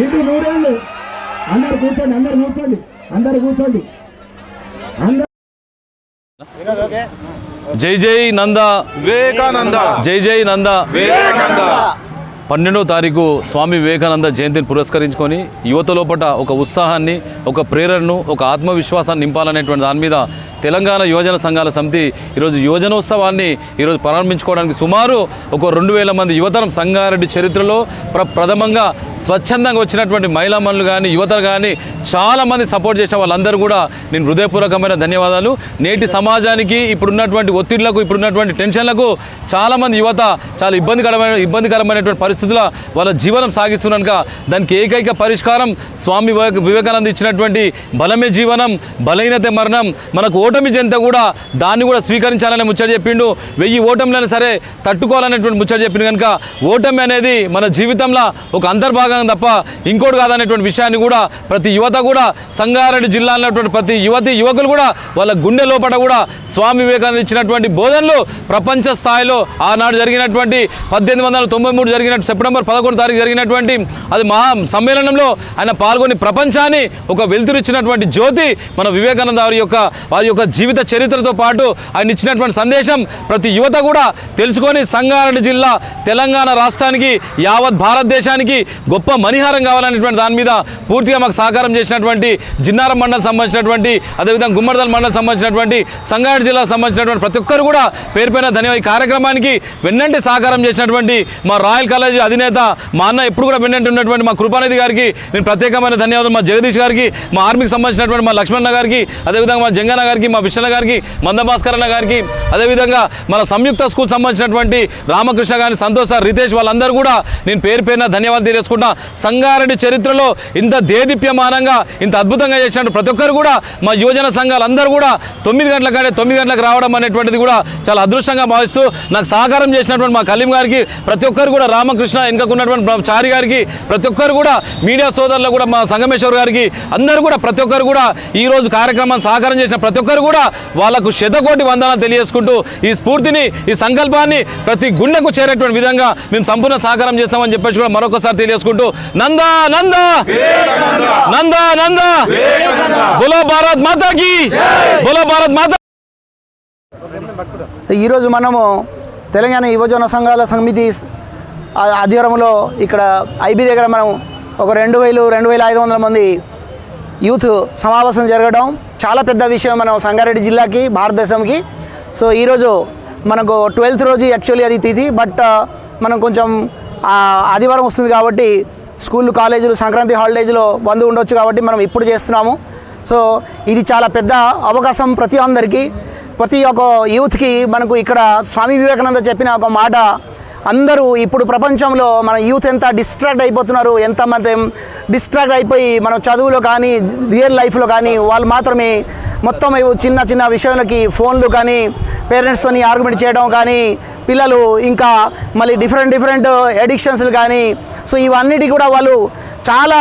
ఇంటి నూరేళ్ళు? అందరు కూర్చోండి అందరు కూర్చోండి అందరు కూర్చోండి. జై జై నంద. వివేకానంద. జై జై నంద. వివేకానంద. పన్నెండో తారీఖు స్వామి వివేకానంద జయంతిని పురస్కరించుకొని యువత లోపల ఒక ఉత్సాహాన్ని ఒక ప్రేరణను ఒక ఆత్మవిశ్వాసాన్ని నింపాలనేటువంటి దాని మీద తెలంగాణ యువజన సంఘాల సమితి ఈరోజు యువజనోత్సవాన్ని ఈరోజు ప్రారంభించుకోవడానికి సుమారు ఒక రెండు వేల మంది యువతరం సంగారెడ్డి చరిత్రలో ప్ర ప్రథమంగా స్వచ్ఛందంగా వచ్చినటువంటి మహిళా మనులు కానీ యువతలు కానీ చాలామంది సపోర్ట్ చేసిన వాళ్ళందరూ కూడా నేను హృదయపూర్వకమైన ధన్యవాదాలు. నేటి సమాజానికి ఇప్పుడున్నటువంటి ఒత్తిళ్ళకు ఇప్పుడున్నటువంటి టెన్షన్లకు చాలామంది యువత చాలా ఇబ్బందికరమైన ఇబ్బందికరమైనటువంటి పరిస్థితుల వాళ్ళ జీవనం సాగిస్తున్నాక దానికి ఏకైక పరిష్కారం స్వామి వివేకానంద ఇచ్చినటువంటి బలమే జీవనం బలహీనతే మరణం. మనకు ఓటమి జంత కూడా దాన్ని కూడా స్వీకరించాలనే ముచ్చట చెప్పిండు. వెయ్యి ఓటమిలైనా సరే తట్టుకోవాలనేటువంటి ముచ్చట చెప్పిండు కనుక ఓటమి అనేది మన జీవితంలో ఒక అంతర్భాగం తప్ప ఇంకోటి కాదనేటువంటి విషయాన్ని కూడా ప్రతి యువత కూడా సంగారెడ్డి జిల్లా అన్నటువంటి ప్రతి యువతి యువకులు కూడా వాళ్ళ గుండె లోపల కూడా స్వామి వివేకానంద ఇచ్చినటువంటి బోధనలు ప్రపంచ స్థాయిలో ఆనాడు జరిగినటువంటి పద్దెనిమిది వందల తొంభై మూడు జరిగిన సెప్టెంబర్ పదకొండు తారీఖు జరిగినటువంటి అది మహా సమ్మేళనంలో ఆయన పాల్గొని ప్రపంచాన్ని ఒక వెలుతురిచ్చినటువంటి జ్యోతి మన వివేకానంద వారి యొక్క వారి యొక్క జీవిత చరిత్రతో పాటు ఆయన ఇచ్చినటువంటి సందేశం ప్రతి యువత కూడా తెలుసుకొని సంగారెడ్డి జిల్లా తెలంగాణ రాష్ట్రానికి యావత్ భారతదేశానికి గొప్ప మణిహారం కావాలనేటువంటి దాని మీద పూర్తిగా మాకు సహకారం చేసినటువంటి జిన్నారం మండలం సంబంధించినటువంటి అదేవిధంగా గుమ్మడిదల మండలం సంబంధించినటువంటి సంగారెడ్డి జిల్లాకు సంబంధించినటువంటి ప్రతి ఒక్కరు కూడా పేరుపైన ధన్యవాద ఈ కార్యక్రమానికి వెన్నంటి సహకారం చేసినటువంటి మా రాయల్ కాలేజీ అధినేత మా అన్న ఎప్పుడు కూడా వెన్నంటి ఉన్నటువంటి మా కృపానిధి గారికి నేను ప్రత్యేకమైన ధన్యవాదాలు. మా జగదీష్ గారికి మా ఆర్మీకి సంబంధించినటువంటి మా లక్ష్మణ గారికి అదేవిధంగా మా జంగన్న గారికి మా విష్ణ గారికి మందభాస్కర్ అన్న గారికి అదేవిధంగా మన సంయుక్త స్కూల్ సంబంధించినటువంటి రామకృష్ణ గారి సంతోష్ సార్ రితేష్ వాళ్ళందరూ కూడా నేను పేరు పేరున ధన్యవాదాలు తెలియజేసుకుంటా. సంగారెడ్డి చరిత్రలో ఇంత దేదీప్యమానంగా ఇంత అద్భుతంగా చేసినట్టు ప్రతి ఒక్కరు కూడా మా యువజన సంఘాలు అందరూ కూడా తొమ్మిది గంటల కంటే తొమ్మిది గంటలకు రావడం అనేటువంటిది కూడా చాలా అదృష్టంగా భావిస్తూ నాకు సహకారం చేసినటువంటి మా కలీం గారికి ప్రతి ఒక్కరు కూడా రామకృష్ణ వెనుకకున్నటువంటి చారి గారికి ప్రతి ఒక్కరు కూడా మీడియా సోదరులు కూడా మా సంగమేశ్వర్ గారికి అందరూ కూడా ప్రతి ఒక్కరు కూడా ఈ రోజు కార్యక్రమాన్ని సహకారం చేసిన ప్రతి ఒక్కరు కూడా వాళ్ళకు శతకోటి వందనాలు తెలియజేసుకుంటూ ఈ స్ఫూర్తిని ఈ సంకల్పాన్ని ప్రతి గుండెకు చేరేటువంటి విధంగా మేము సంపూర్ణ సహకారం చేస్తామని చెప్పేసి కూడా మరొకసారి తెలియజేసుకుంటూ నందా నందా! నందా నందా! బులో భారత్ మాతాకి! బులో భారత్ మాతా ఈరోజు మనము తెలంగాణ యువజన సంఘాల సమితి ఆధ్వర్యంలో ఇక్కడ ఐబీ దగ్గర మనం ఒక రెండు వేలు రెండు వేల ఐదు వందల మంది యూత్ సమావేశం జరగడం చాలా పెద్ద విషయం మనం సంగారెడ్డి జిల్లాకి భారతదేశంకి. సో ఈరోజు మనకు ట్వెల్త్ రోజు యాక్చువల్లీ అది తిథి బట్ మనం కొంచెం ఆదివారం వస్తుంది కాబట్టి స్కూళ్ళు కాలేజీలు సంక్రాంతి హాలిడేస్లో బంద్ ఉండొచ్చు కాబట్టి మనం ఇప్పుడు చేస్తున్నాము. సో ఇది చాలా పెద్ద అవకాశం ప్రతి అందరికీ. ప్రతి ఒక్క యూత్కి మనకు ఇక్కడ స్వామి వివేకానంద చెప్పిన ఒక మాట అందరూ ఇప్పుడు ప్రపంచంలో మన యూత్ ఎంత డిస్ట్రాక్ట్ అయిపోతున్నారు ఎంతమంది డిస్ట్రాక్ట్ అయిపోయి మన చదువులో కానీ రియల్ లైఫ్లో కానీ వాళ్ళు మాత్రమే మొత్తం చిన్న చిన్న విషయాలకి ఫోన్లు కానీ పేరెంట్స్తోని ఆర్గ్యుమెంట్ చేయడం కానీ పిల్లలు ఇంకా మళ్ళీ డిఫరెంట్ డిఫరెంట్ ఎడిక్షన్స్లు కానీ సో ఇవన్నిటి కూడా వాళ్ళు చాలా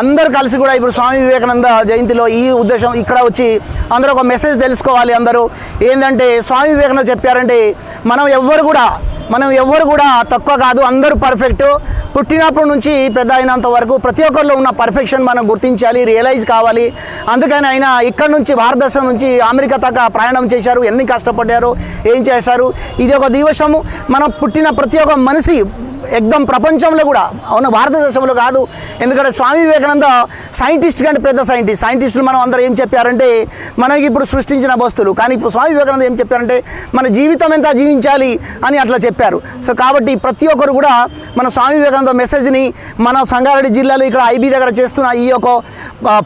అందరు కలిసి కూడా ఇప్పుడు స్వామి వివేకానంద జయంతిలో ఈ ఉద్దేశం ఇక్కడ వచ్చి అందరూ ఒక మెసేజ్ తెలుసుకోవాలి అందరూ. ఏంటంటే స్వామి వివేకానంద చెప్పారంటే మనం ఎవ్వరు కూడా మనం ఎవ్వరు కూడా తక్కువ కాదు అందరూ పర్ఫెక్ట్ పుట్టినప్పటి నుంచి పెద్ద అయినంత వరకు ప్రతి ఒక్కరిలో ఉన్న పర్ఫెక్షన్ మనం గుర్తించాలి రియలైజ్ కావాలి. అందుకని ఆయన ఇక్కడ నుంచి భారతదేశం నుంచి అమెరికా దాకా ప్రయాణం చేశారు ఎన్ని కష్టపడ్డారు ఏం చేశారు. ఇది ఒక దివసము మనం పుట్టిన ప్రతి ఒక్క మనిషి ఎగ్దం ప్రపంచంలో కూడా అవును భారతదేశంలో కాదు. ఎందుకంటే స్వామి వివేకానంద సైంటిస్ట్ కంటే పెద్ద సైంటిస్ట్. సైంటిస్టులు మనం అందరూ ఏం చెప్పారంటే మనకి ఇప్పుడు సృష్టించిన వస్తువులు. కానీ ఇప్పుడు స్వామి వివేకానంద ఏం చెప్పారంటే మన జీవితం ఎంత జీవించాలి అని అట్లా చెప్పారు. సో కాబట్టి ప్రతి ఒక్కరు కూడా మన స్వామి వివేకానంద మెసేజ్ని మన సంగారెడ్డి జిల్లాలో ఇక్కడ ఐబీ దగ్గర చేస్తున్న ఈ యొక్క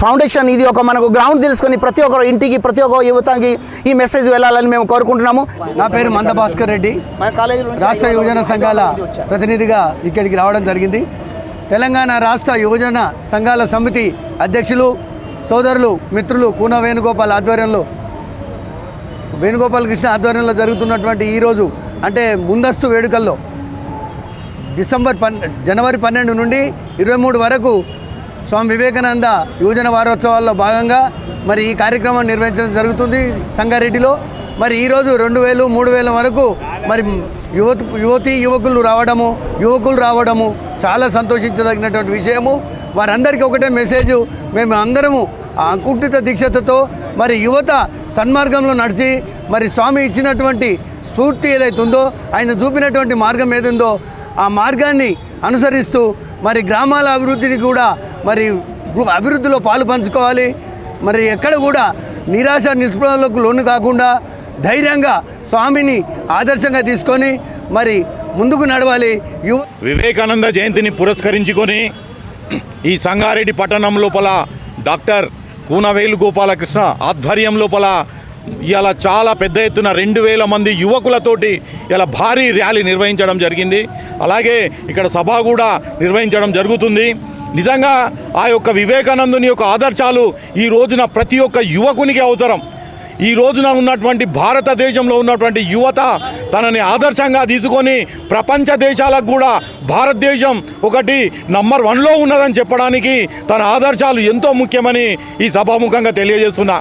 ఫౌండేషన్ ఇది ఒక మనకు గ్రౌండ్ తెలుసుకొని ప్రతి ఒక్కరు ఇంటికి ప్రతి ఒక్క యువతకి ఈ మెసేజ్ వెళ్ళాలని మేము కోరుకుంటున్నాము. నా పేరు మంద భాస్కర్ రెడ్డి రాష్ట్ర యువజన సంఘాల అతిథిగా ఇక్కడికి రావడం జరిగింది. తెలంగాణ రాష్ట్ర యువజన సంఘాల సమితి అధ్యక్షులు సోదరులు మిత్రులు కూన వేణుగోపాల్ ఆధ్వర్యంలో వేణుగోపాల్ కృష్ణ ఆధ్వర్యంలో జరుగుతున్నటువంటి ఈరోజు అంటే ముందస్తు వేడుకల్లో డిసెంబర్ పన్ జనవరి పన్నెండు నుండి ఇరవై మూడు వరకు స్వామి వివేకానంద యువజన వారోత్సవాల్లో భాగంగా మరి ఈ కార్యక్రమం నిర్వహించడం జరుగుతుంది సంగారెడ్డిలో. మరి ఈరోజు రెండు వేలు మూడు వేల వరకు మరి యువత యువతి యువకులు రావడము యువకులు రావడము చాలా సంతోషించదగినటువంటి విషయము. వారందరికీ ఒకటే మెసేజ్ మేము అందరము ఆ దీక్షతతో మరి యువత సన్మార్గంలో నడిచి మరి స్వామి ఇచ్చినటువంటి స్ఫూర్తి ఏదైతే ఉందో ఆయన చూపినటువంటి మార్గం ఏదుందో ఆ మార్గాన్ని అనుసరిస్తూ మరి గ్రామాల అభివృద్ధిని కూడా మరి అభివృద్ధిలో పాలు పంచుకోవాలి. మరి ఎక్కడ కూడా నిరాశ నిస్పృహలకు లోను కాకుండా ధైర్యంగా స్వామిని ఆదర్శంగా తీసుకొని మరి ముందుకు నడవాలి. యువ వివేకానంద జయంతిని పురస్కరించుకొని ఈ సంగారెడ్డి పట్టణం లోపల డాక్టర్ కూనవేలు గోపాలకృష్ణ ఆధ్వర్యం లోపల ఇలా చాలా పెద్ద ఎత్తున రెండు వేల మంది యువకులతోటి ఇలా భారీ ర్యాలీ నిర్వహించడం జరిగింది. అలాగే ఇక్కడ సభ కూడా నిర్వహించడం జరుగుతుంది. నిజంగా ఆ యొక్క వివేకానందుని యొక్క ఆదర్శాలు ఈ రోజున ప్రతి ఒక్క యువకునికి అవసరం. ఈ రోజున ఉన్నటువంటి భారతదేశంలో ఉన్నటువంటి యువత తనని ఆదర్శంగా తీసుకొని ప్రపంచ దేశాలకు కూడా భారతదేశం ఒకటి నంబర్ వన్లో ఉన్నదని చెప్పడానికి తన ఆదర్శాలు ఎంతో ముఖ్యమని ఈ సభాముఖంగా తెలియజేస్తున్నా.